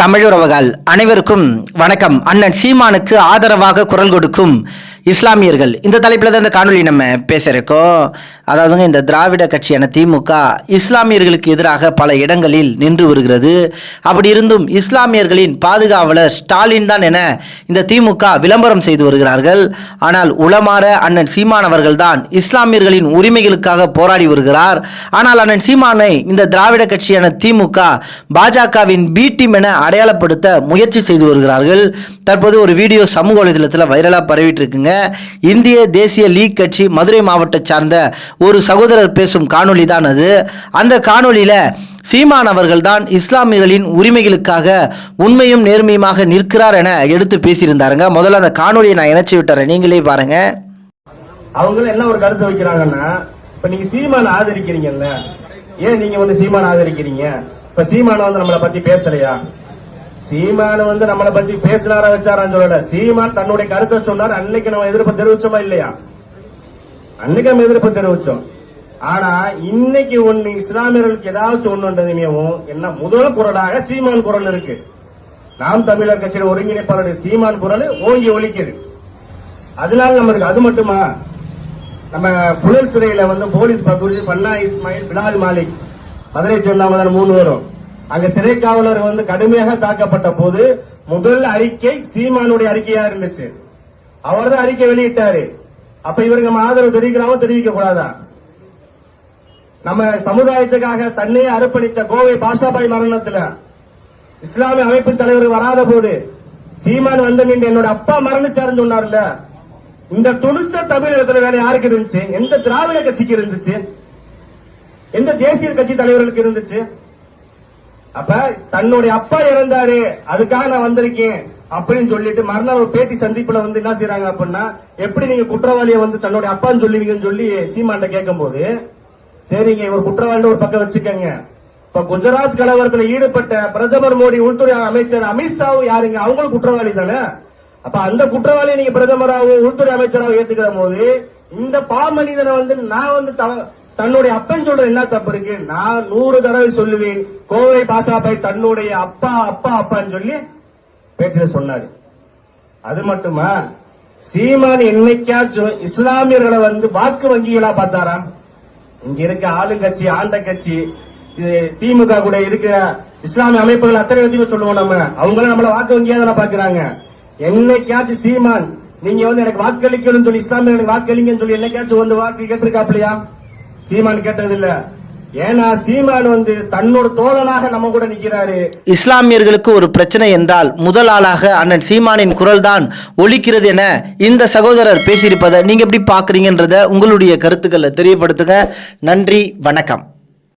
தமிழுறவுகள் அனைவருக்கும் வணக்கம். அண்ணன் சீமானுக்கு ஆதரவாக குரல் கொடுக்கும் இஸ்லாமியர்கள். இந்த தலைப்பில் தான் இந்த காணொலி நம்ம பேசுகிறக்கோ அதாவதுங்க இந்த திராவிட கட்சியான திமுக இஸ்லாமியர்களுக்கு எதிராக பல இடங்களில் நின்று வருகிறது. அப்படி இருந்தும் இஸ்லாமியர்களின் பாதுகாவலர் ஸ்டாலின் தான் என இந்த திமுக விளம்பரம் செய்து வருகிறார்கள். ஆனால் உளமாற அண்ணன் சீமானவர்கள் தான் இஸ்லாமியர்களின் உரிமைகளுக்காக போராடி வருகிறார். ஆனால் அண்ணன் சீமானை இந்த திராவிட கட்சியான திமுக பாஜகவின் பி டீம் என அடையாளப்படுத்த முயற்சி செய்து வருகிறார்கள். தற்போது ஒரு வீடியோ சமூக வலைதளத்தில் வைரலாக பரவிட்டு இருக்குங்க. இந்திய தேசிய லீக் கட்சி மதுரை மாவட்ட சார்ந்த ஒரு சகோதரர் பேசும் காணொலி தான் அது. அந்த காணொலியில் சீமான் அவர்கள்தான் இஸ்லாமியர்களின் உரிமைகளுக்காக உண்மையும் நேர்மையுமாக நிற்கிறார் என எடுத்து பேசியிருந்தாருங்க. முதல்ல அந்த காணொலியை நான் இணைச்சி விட்டுறேன். நீங்களே பாருங்க. அவங்களும் என்ன ஒரு கருத்து வைக்கிறாங்கன்னா இப்ப நீங்க சீமான ஆதரிக்கிறீங்கல்ல ஏன் நீங்க வந்து சீமான ஆதரிக்கிறீங்க? இப்ப சீமான வந்து நம்மளை பத்தி பேசலையா? சீமான வந்து நம்மளை பத்தி பேசினாரா வச்சாரான்னு சொல்லல. சீமான் தன்னுடைய கருத்தை சொன்னார். அன்னைக்கு நம்ம எதிர்ப்பு தெரிவிச்சோமா இல்லையா? அன்னைக்கு நம்ம எதிர்ப்பு தெரிவிச்சோம். ஆனா இன்னைக்கு ஒண்ணு இஸ்லாமியர்களுக்கு ஏதாச்சும் ஒண்ணுன்றதுமேவும் என்ன முதல் குரலாக சீமான் குரல் இருக்கு. நாம் தமிழர் கட்சியின் ஒருங்கிணைப்பாளர் சீமான் குரல் ஓங்கி ஒலிக்குது. அதனால நம்மளுக்கு அது மட்டுமா? நம்ம புழல் சிறையில வந்து போலீஸ் பகுதி பன்னா இஸ்மாயில் பிலால் மாலிக். மதுரை சேர்ந்தாமதான் மூணு வரும் அங்க சிறை காவலர் வந்து கடுமையாக தாக்கப்பட்ட போது முதல் அறிக்கை சீமானுடைய அறிக்கையா இருந்துச்சு. அவர் தான் அறிக்கை வெளியிட்டாரு. அப்ப இவருக்கு நம்ம ஆதரவு தெரிவிக்கிறாம தெரிவிக்க கூடாதா? நம்ம சமுதாயத்துக்காக தன்னையே அர்ப்பணித்த கோவை பாஷாபாய் மரணத்துல இஸ்லாமிய அமைப்பு தலைவர் வராத போது சீமான் வந்து நின்று என்னோட அப்பா மரணிச்சாருன்னு சொன்னார்ல. இந்த துணிச்ச தமிழகத்துல வேலை யாருக்கு இருந்துச்சு? எந்த திராவிட கட்சிக்கு இருந்துச்சு? எந்த தேசிய கட்சி தலைவர்களுக்கு இருந்துச்சு? அப்ப தன்னுடைய அப்பா இறந்தாரு அதுக்காக நான் வந்திருக்கேன் அப்படின்னு சொல்லிட்டு மறுநாள் ஒரு பேட்டி சந்திப்புல வந்து என்ன செய்யறாங்க அப்படின்னா எப்படி நீங்க குற்றவாளியை வந்து தன்னுடைய அப்பான்னு சொல்லுவீங்கன்னு சொல்லி சீமான்ட்ட கேட்கும்போது சரிங்க இவர் குற்றவாளின்னு ஒரு பக்கம் வச்சுக்கோங்க. இப்ப குஜராத் கலவரத்துல ஈடுபட்ட பிரதமர் மோடி உள்துறை அமைச்சர் அமித்ஷாவும் யாருங்க? அவங்களும் குற்றவாளி தானே? அப்ப அந்த குற்றவாளியை நீங்க பிரதமராகவும் உள்துறை அமைச்சராகவும் ஏத்துக்கிற போது இந்த பாமனிதனை வந்து நான் வந்து த- தன்னுடைய அப்பன் சொல்ற என்ன தப்பு இருக்கு? நான் நூறு தடவை சொல்லுவேன் கோவை பாசாபாய் தன்னுடைய அப்பா அப்பா அப்பான்னு சொல்லி பேட்டியில சொன்னாரு. அது மட்டுமா? சீமான் என்னைக்காச்சும் இஸ்லாமியர்களை வந்து வாக்கு வங்கிகளா பார்த்தாரா? இங்க இருக்க ஆளுங்கட்சி ஆண்ட கட்சி திமுக கூட இருக்கிற இஸ்லாமிய அமைப்புகள் அத்தனை பத்தியும் சொல்லுவோம் நம்ம. அவங்களும் நம்மள வாக்கு வங்கியா தானே பாக்குறாங்க என்னைக்காச்சும் சீமான் நீங்க வந்து எனக்கு வாக்களிக்கணும்னு சொல்லி இஸ்லாமியர்களுக்கு வாக்களிங்கன்னு சொல்லி என்னைக்காச்சும் வந்து வாக்கு கேட்டிருக்காப்லையா சீமான் கேட்டது ஏன்னா சீமான் வந்து தன்னோட தோழனாக நம்ம கூட நிக்கிறாரு. இஸ்லாமியர்களுக்கு ஒரு பிரச்சனை என்றால் முதல் ஆளாக அண்ணன் சீமானின் குரல் தான் ஒழிக்கிறது என இந்த சகோதரர் பேசியிருப்பதை நீங்க எப்படி பாக்குறீங்கன்றத உங்களுடைய கருத்துக்களை தெரியப்படுத்துங்க. நன்றி வணக்கம்.